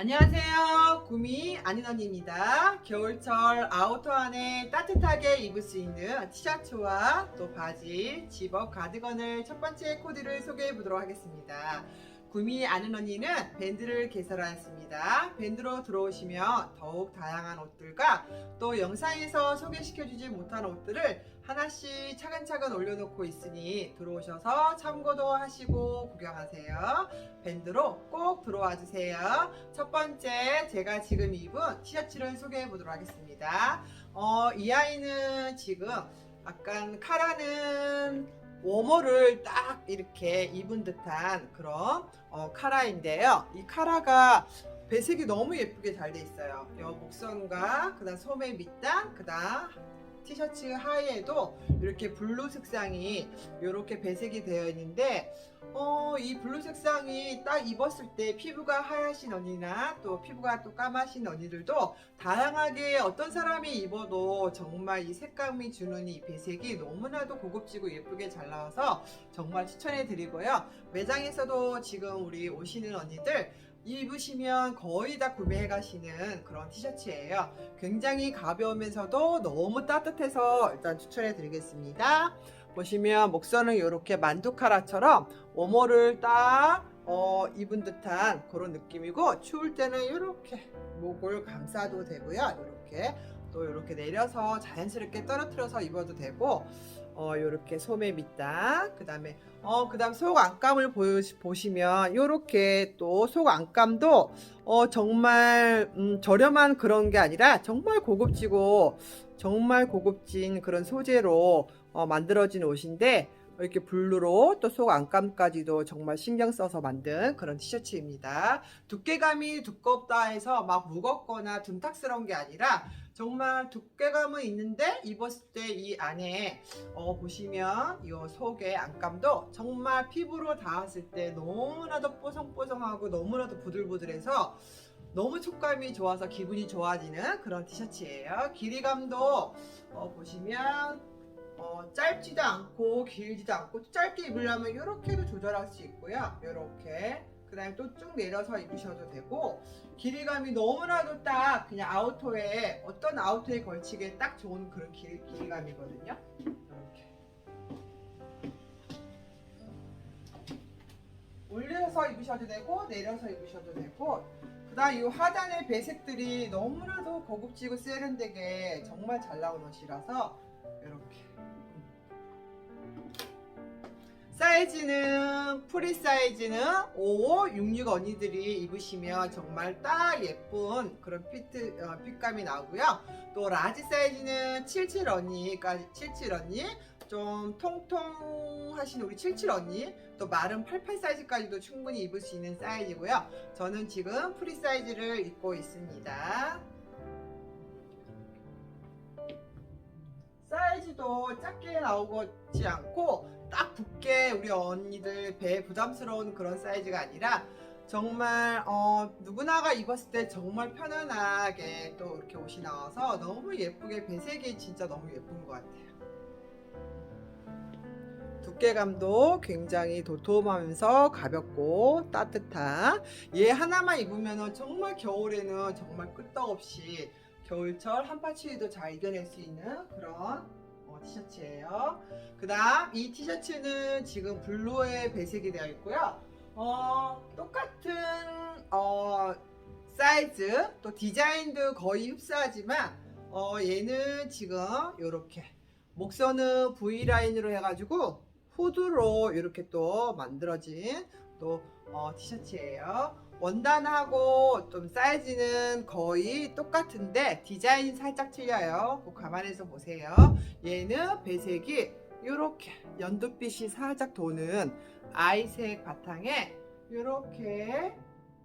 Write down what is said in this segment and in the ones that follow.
안녕하세요. 구미 안인언니입니다. 겨울철 아우터 안에 따뜻하게 입을 수 있는 티셔츠와 또 바지, 집업, 가디건을 첫 번째 코디를 소개해 보도록 하겠습니다. 구미 아는 언니는 밴드를 개설하였습니다. 밴드로 들어오시면 더욱 다양한 옷들과 또 영상에서 소개시켜주지 못한 옷들을 하나씩 차근차근 올려놓고 있으니 들어오셔서 참고도 하시고 구경하세요. 밴드로 꼭 들어와 주세요. 첫 번째 제가 지금 입은 티셔츠를 소개해 보도록 하겠습니다. 어, 이 아이는 지금 약간 카라는 워머를 딱 이렇게 입은 듯한 그런 어, 카라인데요. 이 카라가 배색이 너무 예쁘게 잘 돼 있어요. 여 목선과 그다음 소매 밑단 그다음 티셔츠 하의에도 이렇게 블루 색상이 이렇게 배색이 되어 있는데 어, 이 블루 색상이 딱 입었을 때 피부가 하얗신 언니나 또 피부가 또 까마신 언니들도 다양하게 어떤 사람이 입어도 정말 이 색감이 주는 이 배색이 너무나도 고급지고 예쁘게 잘 나와서 정말 추천해 드리고요. 매장에서도 지금 우리 오시는 언니들 입으시면 거의 다 구매해 가시는 그런 티셔츠예요. 굉장히 가벼우면서도 너무 따뜻해서 일단 추천해 드리겠습니다. 보시면 목선은 이렇게 만두카라처럼 워머를 딱 어, 입은 듯한 그런 느낌이고 추울 때는 이렇게 목을 감싸도 되고요. 이렇게 또 이렇게 내려서 자연스럽게 떨어뜨려서 입어도 되고 어, 이렇게 소매 밑단 그 다음에 어, 그 다음 속 안감을 보시, 보시면 이렇게 또 속 안감도 어, 정말 음, 저렴한 그런 게 아니라 정말 고급지고 정말 고급진 그런 소재로 어, 만들어진 옷인데 이렇게 블루로 또 속 안감까지도 정말 신경 써서 만든 그런 티셔츠입니다. 두께감이 두껍다 해서 막 무겁거나 둔탁스러운 게 아니라 정말 두께감은 있는데 입었을 때 이 안에 어, 보시면 이 속의 안감도 정말 피부로 닿았을 때 너무나도 뽀송뽀송하고 너무나도 부들부들해서 너무 촉감이 좋아서 기분이 좋아지는 그런 티셔츠예요. 길이감도 어, 보시면 어, 짧지도 않고 길지도 않고 짧게 입으려면 이렇게도 조절할 수 있고요. 이렇게 그 다음에 또 쭉 내려서 입으셔도 되고 길이감이 너무나도 딱 그냥 아우터에 어떤 아우터에 걸치기에 딱 좋은 그런 길, 길이감이거든요. 이렇게 올려서 입으셔도 되고 내려서 입으셔도 되고 그다음 이 하단의 배색들이 너무나도 고급지고 세련되게 정말 잘 나온 옷이라서 이렇게 사이즈는 프리 사이즈는 55, 66 언니들이 입으시면 정말 딱 예쁜 그런 피트 어, 핏감이 나오고요. 또 라지 사이즈는 77 언니까지 77 언니 좀 통통하신 우리 77 언니 또 마른 88 사이즈까지도 충분히 입을 수 있는 사이즈고요. 저는 지금 프리 사이즈를 입고 있습니다. 사이즈도 작게 나오지 않고 딱 붙게 우리 언니들 배에 부담스러운 그런 사이즈가 아니라 정말 어, 누구나가 입었을 때 정말 편안하게 또 이렇게 옷이 나와서 너무 예쁘게 배색이 진짜 너무 예쁜 것 같아요. 두께감도 굉장히 도톰하면서 가볍고 따뜻한 얘 하나만 입으면 정말 겨울에는 정말 끄떡없이 겨울철 한파 추위도 잘 이겨낼 수 있는 그런 어, 티셔츠예요. 그 다음 이 티셔츠는 지금 블루에 배색이 되어 있고요. 어, 똑같은 어, 사이즈 또 디자인도 거의 흡사하지만 어, 얘는 지금 이렇게 목선은 V 라인으로 해가지고 후드로 이렇게 또 만들어진 또 어, 티셔츠예요. 원단하고 좀 사이즈는 거의 똑같은데 디자인 살짝 틀려요. 꼭 감안해서 보세요. 얘는 배색이 이렇게 연두빛이 살짝 도는 아이색 바탕에 이렇게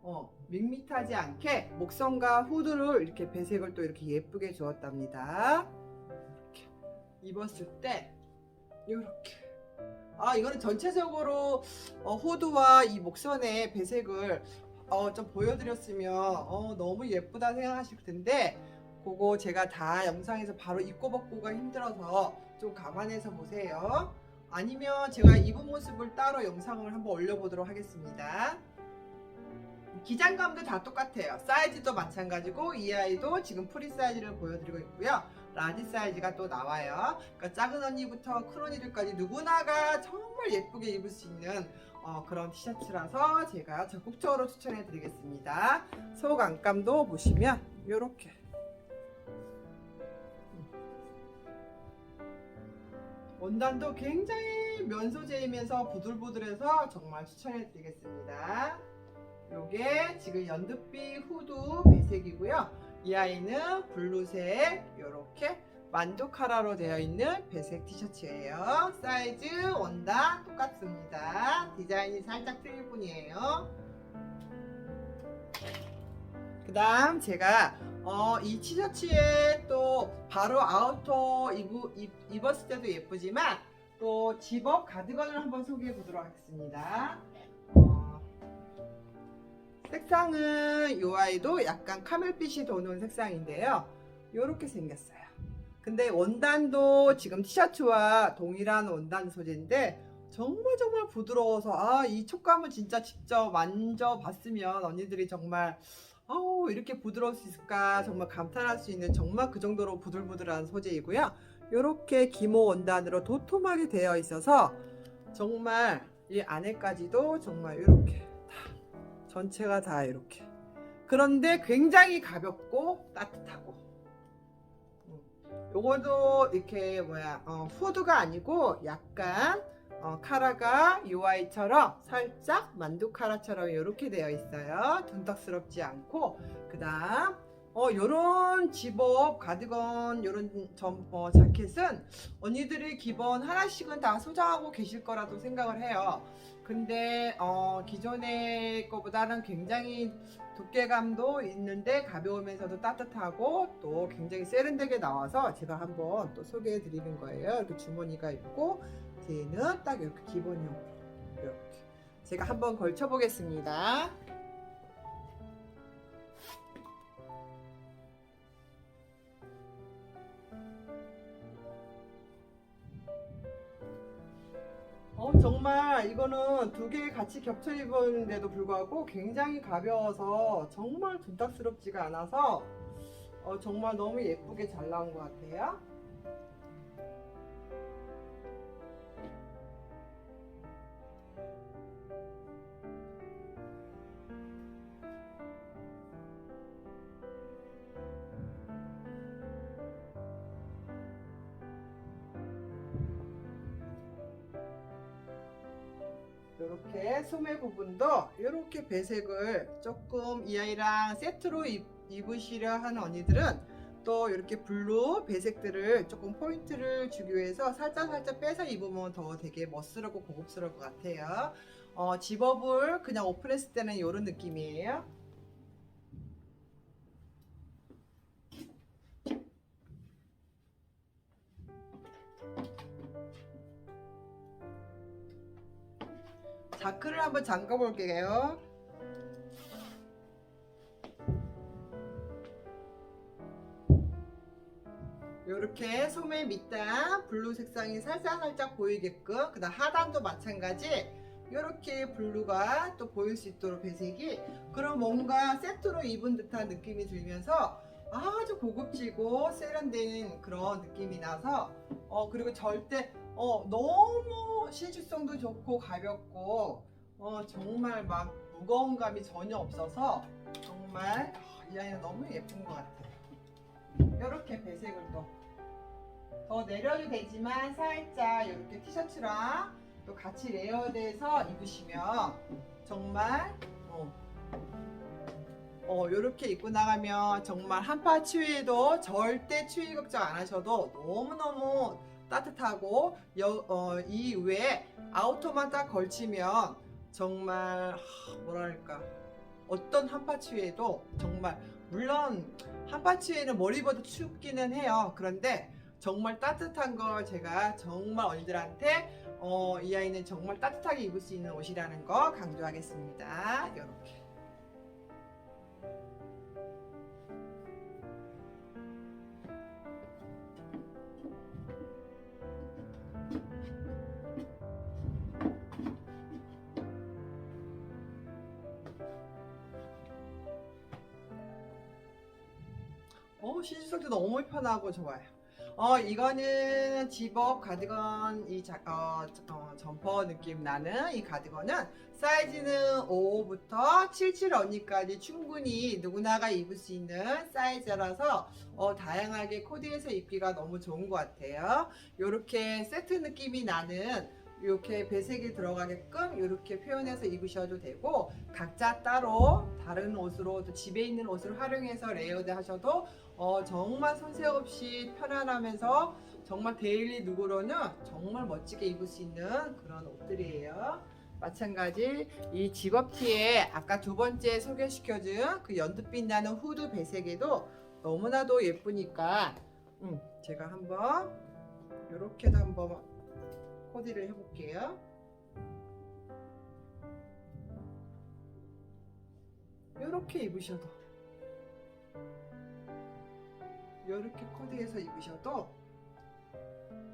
어, 밋밋하지 않게 목선과 후드를 이렇게 배색을 또 이렇게 예쁘게 주었답니다. 이렇게 입었을 때 이렇게 아 이거는 전체적으로 어, 호두와 이 목선의 배색을 어, 좀 보여드렸으면 어, 너무 예쁘다 생각하실 텐데 그거 제가 다 영상에서 바로 입고 벗고가 힘들어서 좀 감안해서 보세요. 아니면 제가 입은 모습을 따로 영상을 한번 올려보도록 하겠습니다. 기장감도 다 똑같아요. 사이즈도 마찬가지고 이 아이도 지금 프리 사이즈를 보여드리고 있고요. 라지 사이즈가 또 나와요. 그러니까 작은 언니부터 큰 언니들까지 누구나가 정말 예쁘게 입을 수 있는 어, 그런 티셔츠라서 제가 적극적으로 추천해 드리겠습니다. 속 안감도 보시면 이렇게 원단도 굉장히 면 소재이면서 부들부들해서 정말 추천해 드리겠습니다. 요게 지금 연두빛 후드 배색이고요. 이 아이는 블루색 이렇게 만두 카라로 되어 있는 배색 티셔츠예요. 사이즈 원단 똑같습니다. 디자인이 살짝 틀릴 뿐이에요. 그 다음 제가 어, 이 티셔츠에 또 바로 아우터 입, 입, 입었을 때도 예쁘지만 또 집업 가드건을 한번 소개해 보도록 하겠습니다. 어, 색상은 이 아이도 약간 카멜빛이 도는 색상인데요. 이렇게 생겼어요. 근데 원단도 지금 티셔츠와 동일한 원단 소재인데 정말 정말 부드러워서 아 이 촉감을 진짜 직접 만져봤으면 언니들이 정말 어우 이렇게 부드러울 수 있을까 정말 감탄할 수 있는 정말 그 정도로 부들부들한 소재이고요. 이렇게 기모 원단으로 도톰하게 되어 있어서 정말 이 안에까지도 정말 이렇게 다 전체가 다 이렇게 그런데 굉장히 가볍고 따뜻하고 음, 요것도 이렇게 뭐야 어, 후드가 아니고 약간 어, 카라가 UI처럼 살짝 만두 카라처럼 이렇게 되어 있어요. 둔탁스럽지 않고 그 다음 어, 요런 집업 가드건 요런 점, 어, 자켓은 언니들이 기본 하나씩은 다 소장하고 계실 거라도 생각을 해요. 근데 어, 기존의 거보다는 굉장히 두께감도 있는데 가벼우면서도 따뜻하고 또 굉장히 세련되게 나와서 제가 한번 또 소개해 드리는 거예요. 이렇게 주머니가 있고 뒤에는 딱 이렇게 기본형으로 이렇게 제가 한번 걸쳐 보겠습니다. 정말 이거는 두 개 같이 겹쳐 입었는데도 불구하고 굉장히 가벼워서 정말 둔탁스럽지가 않아서 어, 정말 너무 예쁘게 잘 나온 것 같아요. 배색을 조금 이 아이랑 세트로 입, 입으시려 하는 언니들은 또 이렇게 블루 배색들을 조금 포인트를 주기 위해서 살짝 살짝 빼서 입으면 더 되게 멋스럽고 고급스러울 것 같아요. 어, 집업을 그냥 오픈했을 때는 이런 느낌이에요. 자크를 한번 잠가 볼게요. 이렇게 소매 밑단 블루 색상이 살짝 살짝 보이게끔 그다음 하단도 마찬가지 이렇게 블루가 또 보일 수 있도록 배색이 그럼 뭔가 세트로 입은 듯한 느낌이 들면서 아주 고급지고 세련된 그런 느낌이 나서 어 그리고 절대 어 너무 신축성도 좋고 가볍고 어 정말 막 무거운 감이 전혀 없어서 정말 아, 이 아이는 너무 예쁜 것 같아요. 이렇게 배색을 또. 더 내려도 되지만 살짝 이렇게 티셔츠랑 또 같이 레이어드해서 입으시면 정말 어, 어 이렇게 입고 나가면 정말 한파 추위에도 절대 추위 걱정 안 하셔도 너무너무 따뜻하고 여, 어, 이 외에 아우터만 딱 걸치면 정말 하, 뭐랄까 어떤 한파 추위에도 정말 물론 한파 추위에는 뭘 입어도 춥기는 해요. 그런데 정말 따뜻한 걸 제가 정말 언니들한테 어, 이 아이는 정말 따뜻하게 입을 수 있는 옷이라는 거 강조하겠습니다. 이렇게. 어, 신축성도 너무 편하고 좋아요. 어, 이거는 집업 가디건 이 자, 어, 어, 점퍼 느낌 나는 이 가디건은 사이즈는 5부터 77 언니까지 충분히 누구나가 입을 수 있는 사이즈라서 어, 다양하게 코디해서 입기가 너무 좋은 것 같아요. 이렇게 세트 느낌이 나는 이렇게 배색이 들어가게끔 이렇게 표현해서 입으셔도 되고 각자 따로 다른 옷으로 또 집에 있는 옷을 활용해서 레이어드 하셔도 어, 정말 손색 없이 편안하면서 정말 데일리 룩으로는 정말 멋지게 입을 수 있는 그런 옷들이에요. 마찬가지 이 집업티에 아까 두 번째 소개시켜준 그 연두빛 나는 후드 배색에도 너무나도 예쁘니까 음, 제가 한번 이렇게도 한번 코디를 해볼게요. 이렇게 입으셔도 이렇게 코디해서 입으셔도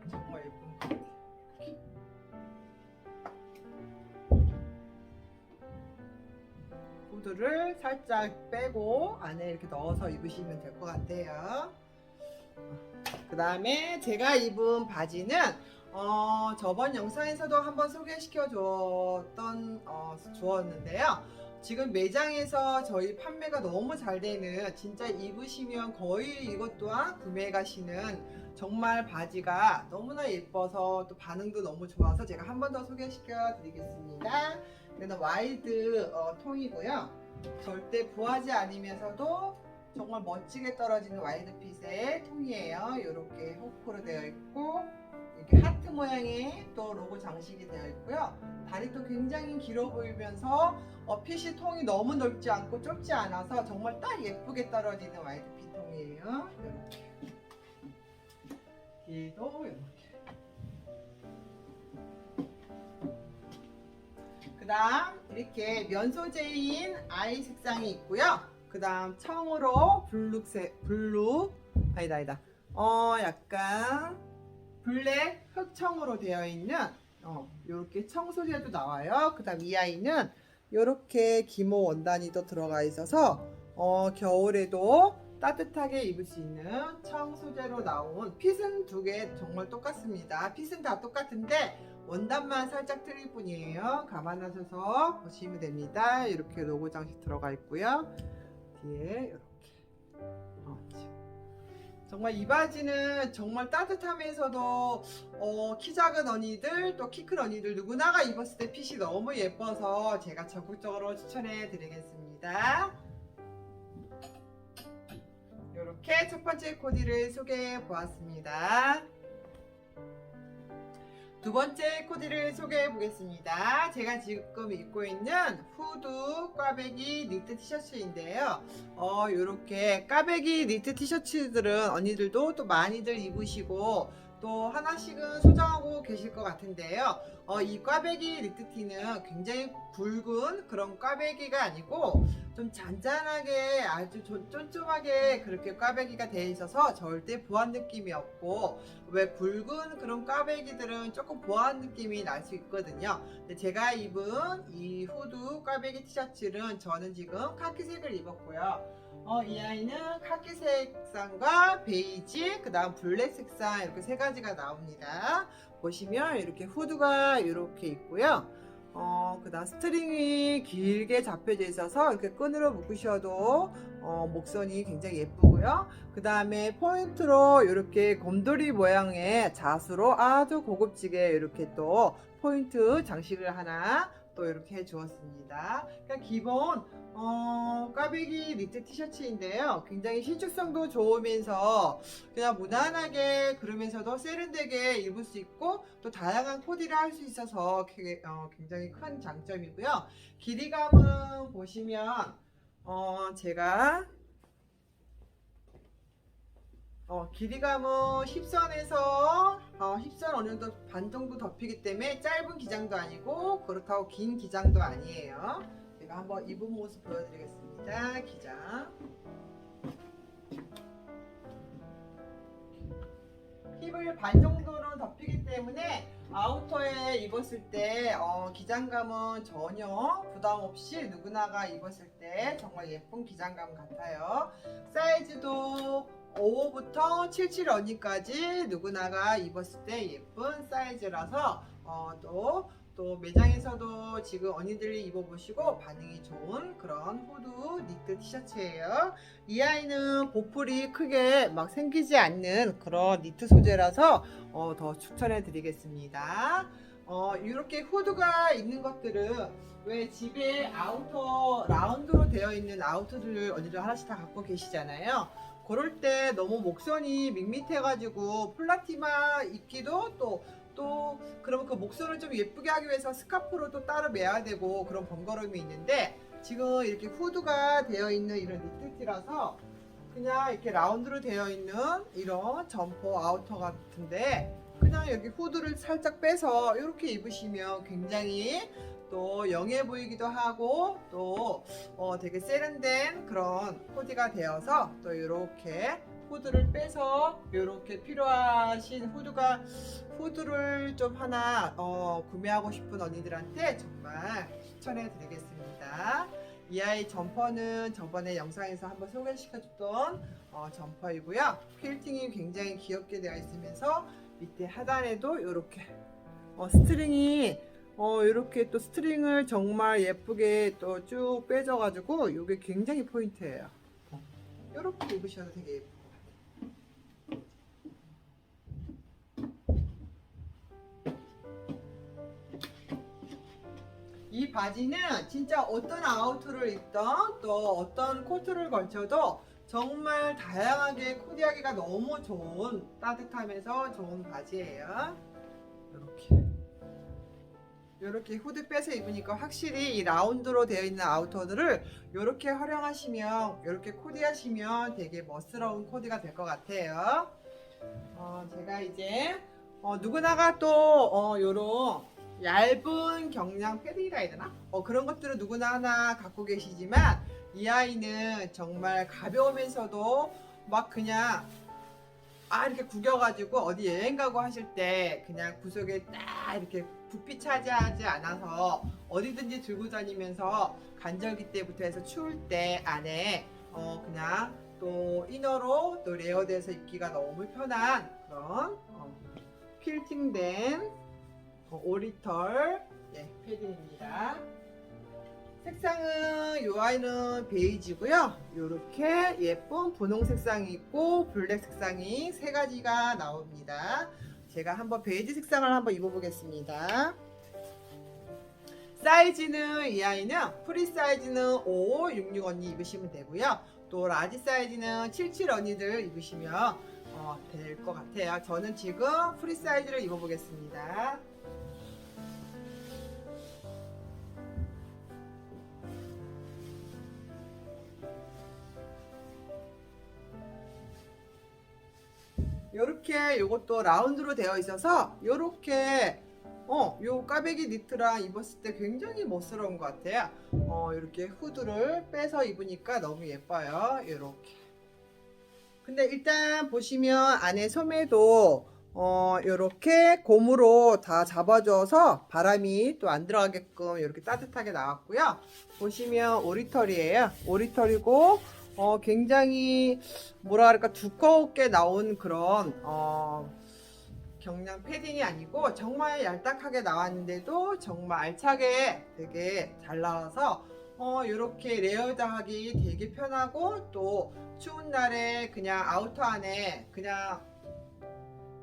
정말 예쁜 것 같아요. 후드를 살짝 빼고 안에 이렇게 넣어서 입으시면 될 것 같아요. 그 다음에 제가 입은 바지는 어, 저번 영상에서도 한번 소개시켜 줬던 어, 주었는데요. 지금 매장에서 저희 판매가 너무 잘 되는 진짜 입으시면 거의 이것 또한 구매 가시는 정말 바지가 너무나 예뻐서 또 반응도 너무 좋아서 제가 한 번 더 소개시켜 드리겠습니다. 이거는 와이드 어, 통이고요. 절대 부하지 않으면서도 정말 멋지게 떨어지는 와이드 핏의 통이에요. 이렇게 호크로 되어 있고 이렇게 하트 모양의 또 로고 장식이 되어 있고요. 다리 도 굉장히 길어 보이면서 어, 핏이 통이 너무 넓지 않고 좁지 않아서 정말 딱 예쁘게 떨어지는 와이드 핏 통이에요. 이렇게 뒤도 이렇게. 그 다음 이렇게 면 소재인 아이 색상이 있고요. 그 다음 청으로 블룩색 블루 아니다 아니다. 어 약간 블랙 흑청으로 되어 있는 어 이렇게 청 소재도 나와요. 그 다음 이 아이는 이렇게 기모 원단이 또 들어가 있어서 어 겨울에도 따뜻하게 입을 수 있는 청 소재로 나온 핏은 두 개 정말 똑같습니다. 핏은 다 똑같은데 원단만 살짝 틀릴 뿐이에요. 감안하셔서 보시면 됩니다. 이렇게 로고 장식 들어가 있고요. 뒤에 이렇게. 어. 정말 이 바지는 정말 따뜻하면서도 어, 키 작은 언니들 또 키 큰 언니들 누구나가 입었을 때 핏이 너무 예뻐서 제가 적극적으로 추천해 드리겠습니다. 이렇게 첫 번째 코디를 소개해 보았습니다. 두 번째 코디를 소개해 보겠습니다. 제가 지금 입고 있는 후드 꽈배기 니트 티셔츠인데요. 어, 이렇게 까베기 니트 티셔츠들은 언니들도 또 많이들 입으시고 또 하나씩은 소장하고 계실 것 같은데요. 어, 이 꽈배기 니트티는 굉장히 굵은 그런 꽈배기가 아니고 좀 잔잔하게 아주 쫀- 쫀쫀하게 그렇게 꽈배기가 되어 있어서 절대 보안 느낌이 없고 왜 굵은 그런 꽈배기들은 조금 보안 느낌이 날 수 있거든요. 제가 입은 이 후드 꽈배기 티셔츠는 저는 지금 카키색을 입었고요. 어, 이 아이는 카키 색상과 베이지, 그 다음 블랙 색상 이렇게 세 가지가 나옵니다. 보시면 이렇게 후드가 이렇게 있고요. 어, 그 다음 스트링이 길게 잡혀져 있어서 이렇게 끈으로 묶으셔도 어, 목선이 굉장히 예쁘고요. 그 다음에 포인트로 이렇게 곰돌이 모양의 자수로 아주 고급지게 이렇게 또 포인트 장식을 하나 또 이렇게 해 주었습니다. 그러니까 기본 어, 까베기 니트 티셔츠인데요. 굉장히 신축성도 좋으면서 그냥 무난하게 그러면서도 세련되게 입을 수 있고 또 다양한 코디를 할 수 있어서 게- 어, 굉장히 큰 장점이고요. 길이감은 보시면 어, 제가 어, 길이감은 힙선에서 어, 힙선 어느 정도 반 정도 덮이기 때문에 짧은 기장도 아니고 그렇다고 긴 기장도 아니에요. 제가 한번 입은 모습 보여드리겠습니다. 기장. 힙을 반 정도는 덮이기 때문에 아우터에 입었을 때 어, 기장감은 전혀 부담 없이 누구나가 입었을 때 정말 예쁜 기장감 같아요. 사이즈도 5호부터 77 언니까지 누구나가 입었을 때 예쁜 사이즈라서 어, 또, 또 매장에서도 지금 언니들이 입어보시고 반응이 좋은 그런 후드 니트 티셔츠예요. 이 아이는 보풀이 크게 막 생기지 않는 그런 니트 소재라서 어, 더 추천해 드리겠습니다. 어, 이렇게 후드가 있는 것들은 왜 집에 아우터 라운드로 되어 있는 아우터들을 언니들 하나씩 다 갖고 계시잖아요. 그럴 때 너무 목선이 밋밋해가지고 플라티마 입기도 또, 또, 그러면 그 목선을 좀 예쁘게 하기 위해서 스카프로 또 따로 매야 되고 그런 번거로움이 있는데 지금 이렇게 후드가 되어 있는 이런 니트티라서 그냥 이렇게 라운드로 되어 있는 이런 점퍼 아우터 같은데 그냥 여기 후드를 살짝 빼서 이렇게 입으시면 굉장히 또 영해 보이기도 하고 또 어, 되게 세련된 그런 코디가 되어서 또 이렇게 후드를 빼서 이렇게 필요하신 후드가 후드를 좀 하나 어, 구매하고 싶은 언니들한테 정말 추천해 드리겠습니다. 이 아이 점퍼는 저번에 영상에서 한번 소개시켜줬던 어, 점퍼이고요. 퀼팅이 굉장히 귀엽게 되어 있으면서 밑에 하단에도 이렇게 어, 스트링이 어, 이렇게 또 스트링을 정말 예쁘게 또 쭉 빼져가지고 이게 굉장히 포인트예요. 이렇게 입으셔도 되게 같아요. 이 바지는 진짜 어떤 아우터를 입던 또 어떤 코트를 걸쳐도 정말 다양하게 코디하기가 너무 좋은 따뜻하면서 좋은 바지예요. 이렇게 이렇게 후드 빼서 입으니까 확실히 이 라운드로 되어 있는 아우터들을 이렇게 활용하시면 이렇게 코디하시면 되게 멋스러운 코디가 될 것 같아요. 어, 제가 이제 어, 누구나가 또 어, 요런 얇은 경량 패딩이라 해야 되나? 어, 그런 것들은 누구나 하나 갖고 계시지만 이 아이는 정말 가벼우면서도 막 그냥 아 이렇게 구겨가지고 어디 여행 가고 하실 때 그냥 구석에 딱 이렇게 부피 차지하지 않아서 어디든지 들고 다니면서 간절기 때부터 해서 추울 때 안에 어 그냥 또 이너로 또 레어돼서 입기가 너무 편한 그런 어, 필팅된 어, 오리털 예, 패딩입니다. 색상은 이 아이는 베이지고요. 이렇게 예쁜 분홍 색상이 있고 블랙 색상이 세 가지가 나옵니다. 제가 한번 베이지 색상을 한번 입어보겠습니다. 사이즈는 이 아이는 프리 사이즈는 5, 66 언니 입으시면 되고요. 또 라지 사이즈는 77 언니들 입으시면 어, 될 것 같아요. 저는 지금 프리 사이즈를 입어보겠습니다. 요렇게 요것도 라운드로 되어 있어서 요렇게 어, 요 까베기 니트랑 입었을 때 굉장히 멋스러운 것 같아요. 어, 이렇게 후드를 빼서 입으니까 너무 예뻐요. 요렇게. 근데 일단 보시면 안에 소매도 어, 요렇게 고무로 다 잡아줘서 바람이 또 안 들어가게끔 이렇게 따뜻하게 나왔고요. 보시면 오리털이에요. 오리털이고 어, 굉장히 뭐라 그럴까 두껍게 나온 그런 어, 경량 패딩이 아니고 정말 얄딱하게 나왔는데도 정말 알차게 되게 잘 나와서 어, 이렇게 레어드하기 되게 편하고 또 추운 날에 그냥 아우터 안에 그냥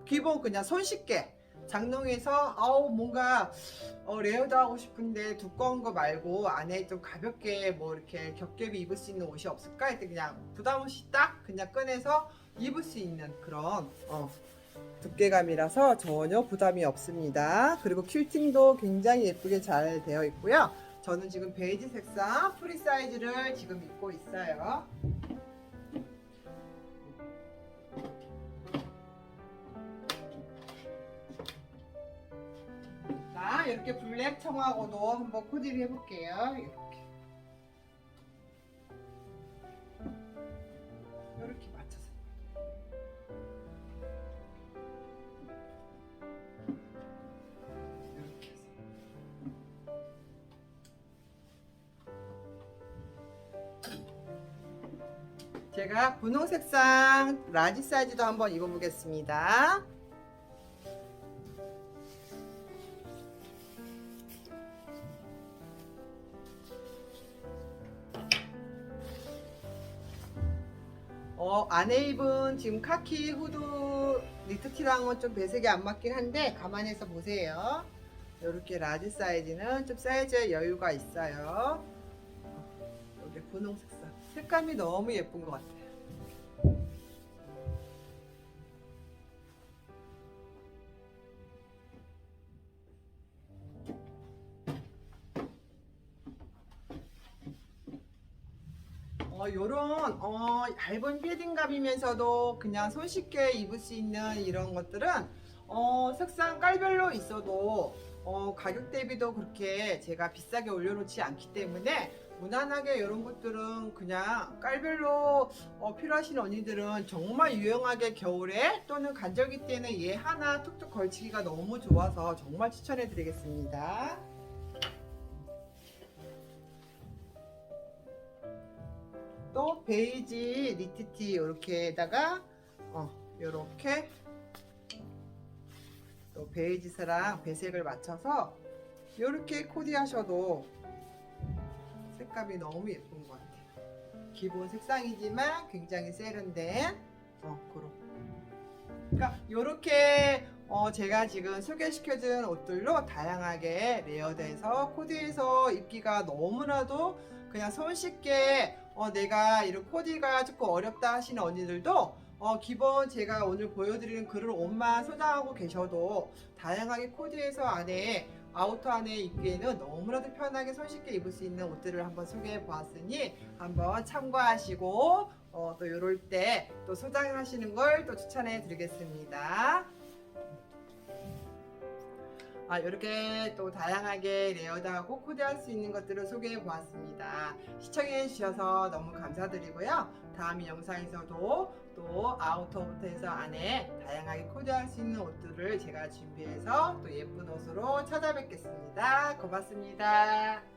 기본 그냥 손쉽게 장롱에서 아우 뭔가 어, 레어드 하고 싶은데 두꺼운 거 말고 안에 좀 가볍게 뭐 이렇게 겹겹이 입을 수 있는 옷이 없을까 했더니 그냥 부담 없이 딱 그냥 꺼내서 입을 수 있는 그런 어, 두께감이라서 전혀 부담이 없습니다. 그리고 퀼팅도 굉장히 예쁘게 잘 되어 있고요. 저는 지금 베이지 색상 프리 사이즈를 지금 입고 있어요. 이렇게 블랙 청하고도 한번 코디를 해볼게요. 이렇게. 이렇게 맞춰서. 이렇게 해서. 제가 분홍 색상 라지 사이즈도 한번 입어보겠습니다. 어, 안에 입은 지금 카키 후드 니트티랑은 좀 배색이 안 맞긴 한데 감안해서 보세요. 이렇게 라지 사이즈는 좀 사이즈에 여유가 있어요. 어, 여기 분홍 색상. 색감이 너무 예쁜 것 같아요. 어, 요런 어, 얇은 패딩감이면서도 그냥 손쉽게 입을 수 있는 이런 것들은 어, 색상 깔별로 있어도 어, 가격 대비도 그렇게 제가 비싸게 올려놓지 않기 때문에 무난하게 이런 것들은 그냥 깔별로 어, 필요하신 언니들은 정말 유용하게 겨울에 또는 간절기 때는 얘 하나 툭툭 걸치기가 너무 좋아서 정말 추천해 드리겠습니다. 또 베이지 니트티 이렇게다가 어 요렇게 또 베이지스랑 배색을 맞춰서 요렇게 코디하셔도 색감이 너무 예쁜 것 같아요. 기본 색상이지만 굉장히 세련된 어 그런. 그러니까 요렇게 어 제가 지금 소개시켜준 옷들로 다양하게 레이어드해서 코디해서 입기가 너무나도 그냥 손쉽게 어 내가 이런 코디가 조금 어렵다 하시는 언니들도 어 기본 제가 오늘 보여드리는 그런 옷만 소장하고 계셔도 다양하게 코디해서 안에 아우터 안에 입기에는 너무나도 편하게 손쉽게 입을 수 있는 옷들을 한번 소개해 보았으니 한번 참고하시고 어, 또 이럴 때 또 소장하시는 걸 또 추천해 드리겠습니다. 아, 이렇게 또 다양하게 레이어드하고 코디할 수 있는 것들을 소개해 보았습니다. 시청해 주셔서 너무 감사드리고요. 다음 영상에서도 또 아우터부터 해서 안에 다양하게 코디할 수 있는 옷들을 제가 준비해서 또 예쁜 옷으로 찾아뵙겠습니다. 고맙습니다.